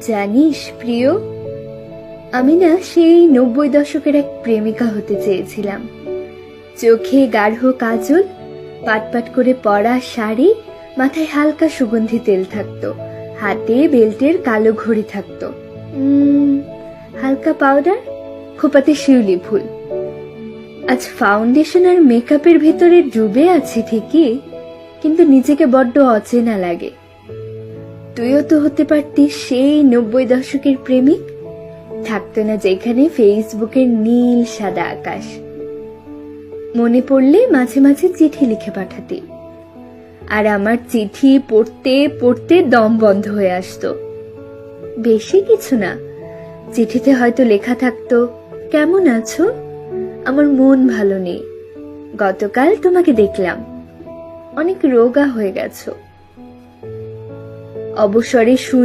জানিস, প্রিয়? আমি না সেই নব্বই দশকের এক প্রেমিকা হতে চেয়েছিলাম। চোখে গাঢ় কাজল, পাটপাট করে পরা শাড়ি, মাথায় হালকা সুগন্ধি তেল থাকতো, হাতে বেল্টের কালো ঘড়ি থাকতো। হালকা পাউডার, খোপাতে শিউলি ফুল। আজ ফাউন্ডেশন আর মেকআপের ভেতরে ডুবে আছি ঠিকই, কিন্তু নিজেকে বড্ড অচেনা লাগে। তুইও তো হতে পারতিস সেই নব্বই দশকের প্রেমিক? থাকতো না যেখানে ফেসবুকের নীল সাদা আকাশ। মনে পড়লে মাঝে মাঝে চিঠি লিখে পাঠাতি। আর আমার চিঠি পড়তে পড়তে দম বন্ধ হয়ে আসতো। বেশি কিছু না। চিঠিতে হয়তো লেখা থাকতো, কেমন আছো? আমার মন ভালো নেই। গতকাল তোমাকে দেখলাম। অনেক রোগা হয়ে গেছো। অবসরে শুন